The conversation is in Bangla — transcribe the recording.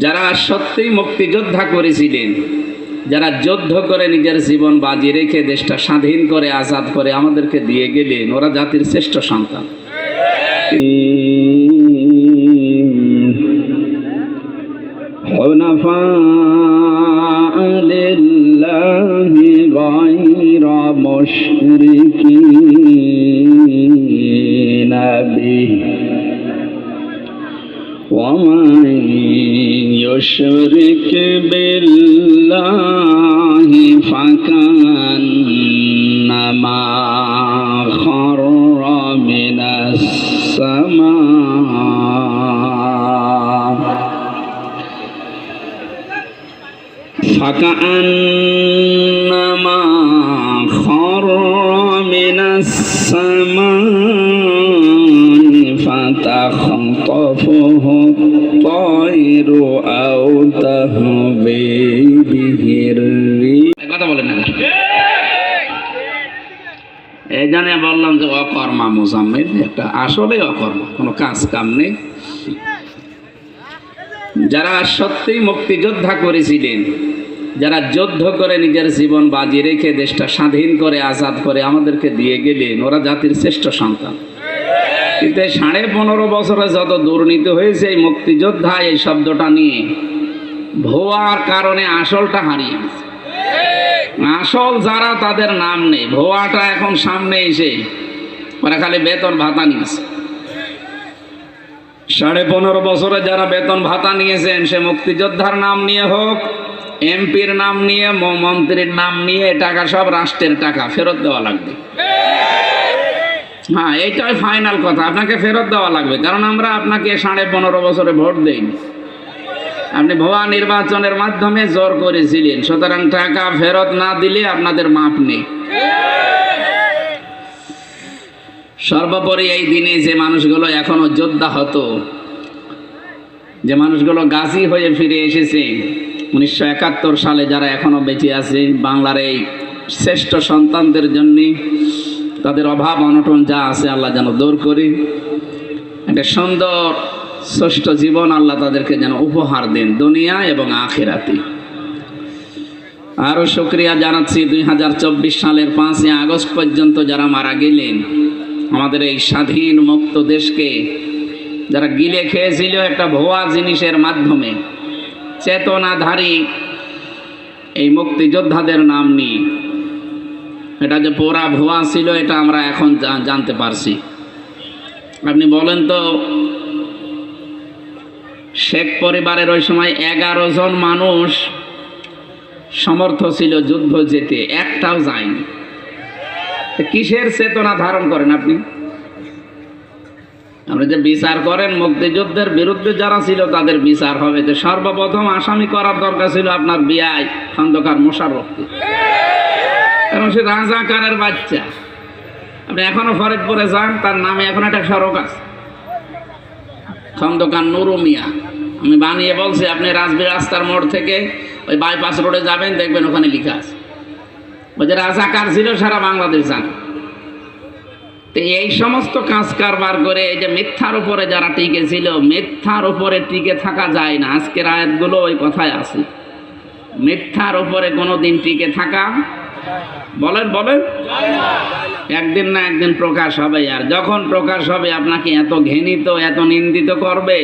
যারা সত্যিই মুক্তিযোদ্ধা করেছিলেন যারা যুদ্ধ করে নিজের জীবন বাজি রেখে দেশটা স্বাধীন করে আজাদ করে আমাদেরকে দিয়ে গেলেন ওরা জাতির শ্রেষ্ঠ সন্তান حنفاء لله غير مشركين به ومن يشرك بالله فكأنما خر من السماء فكأنما خر من السماء فتخطفه الطير أو تهوي به الريح কথা বলেন না এই জন্য বললাম যে অকর্মা মোজাম্মেদ একটা আসলে অকর্মা কোনো কাজ কাম নেই যারা সত্যিই মুক্তিযোদ্ধা করেছিলেন যারা যুদ্ধ করে নিজের জীবন বাজি রেখে দেশটা স্বাধীন করে আজাদ করে আমাদেরকে দিয়ে গেলেন ওরা জাতির শ্রেষ্ঠ সন্তান কিন্তু সাড়ে পনেরো বছরে যত দুর্নীতি হয়েছে এই মুক্তিযোদ্ধা এই শব্দটা নিয়ে ভোয়ার কারণে আসলটা হারিয়ে গেছে। আসল যারা তাদের নাম নেই, ভোয়াটা এখন সামনে এসে ওরা খালি বেতন ভাতা নিয়েছে। সাড়ে পনেরো বছরে যারা বেতন ভাতা নিয়েছেন, সে মুক্তিযোদ্ধার নাম নিয়ে হোক, এমপির নাম নিয়ে মন্ত্রীর নাম নিয়ে টাকা সব রাষ্ট্রের টাকা, ফেরত দেওয়া লাগবে। হ্যাঁ এইটাই ফাইনাল কথা। আপনাকে ফেরত দেওয়া লাগবে, কারণ আমরা আপনাকে সাড়ে পনেরো বছরে ভোট দেইনি। আপনি ভুয়া নির্বাচনের মাধ্যমে জোর করেছিলেন, সুতরাং টাকা ফেরত না দিলে আপনাদের মাপ নেই। সর্বোপরি এই দিনে যে মানুষগুলো এখনও যোদ্ধা হতো, যে মানুষগুলো গাজী হয়ে ফিরে এসেছে, উনিশশো একাত্তর সালে যারা এখনও বেঁচে আছে, বাংলার এই শ্রেষ্ঠ সন্তানদের জন্য তাদের অভাব, অনটন যা আছে আল্লাহ যেন দূর করি। একটা সুন্দর ষষ্ঠ জীবন আল্লাহ তাদেরকে যেন উপহার দেন, দুনিয়া এবং আখেরাতে। আরও শুক্রিয়া জানাচ্ছি, দুই হাজার চব্বিশ সালের পাঁচই আগস্ট পর্যন্ত যারা মারা গেলেন, আমাদের এই স্বাধীন মুক্ত দেশকে যারা গিলে খেয়েছিল একটা ভুয়া জিনিসের মাধ্যমে, চেতনাধারী এই মুক্তিযোদ্ধাদের নাম নিয়ে এটা যে পোড়া ভুয়া ছিল, এটা আমরা এখন জানতে পারছি। আপনি বলেন তো, শেখ পরিবারের ওই সময় এগারো জন মানুষ সমর্থ ছিল যুদ্ধ যেতে, একটাও যায়নি। কিসের চেতনা ধারণ করেন আপনি? আপনি যে বিচার করেন, মুক্তিযুদ্ধের বিরুদ্ধে যারা ছিল তাদের বিচার হবে। তো সর্বপ্রথম আসামি করার দরকার ছিল আপনার বিআই খন্দকার মোশাররফকে। কারণ সে রাজাকারের বাচ্চা। আপনি এখনও ফরিদপুরে যান, তার নামে এখন একটা সড়ক আছে। খন্দকার নুরুমিয়া আমি বানিয়ে বলছি, আপনি রাজবি রাস্তার মোড় থেকে ওই বাইপাস রোডে যাবেন, দেখবেন ওখানে লেখা আছে। যে রাজাকার ছিল, সারা বাংলাদেশ জানে। তো এই সমস্ত কাজ কারবার করে এই যে মিথ্যার উপরে যারা টিকে ছিল, মিথ্যার উপরে টিকে থাকা যায় না। আজকের আয়াতগুলো ওই কথায় আছে। মিথ্যার উপরে কোনো দিন টিকে থাকা বলেন বলেন। একদিন না একদিন প্রকাশ হবে, আর যখন প্রকাশ হবে, আপনাকে এত ঘেনিত এত নিন্দিত করবে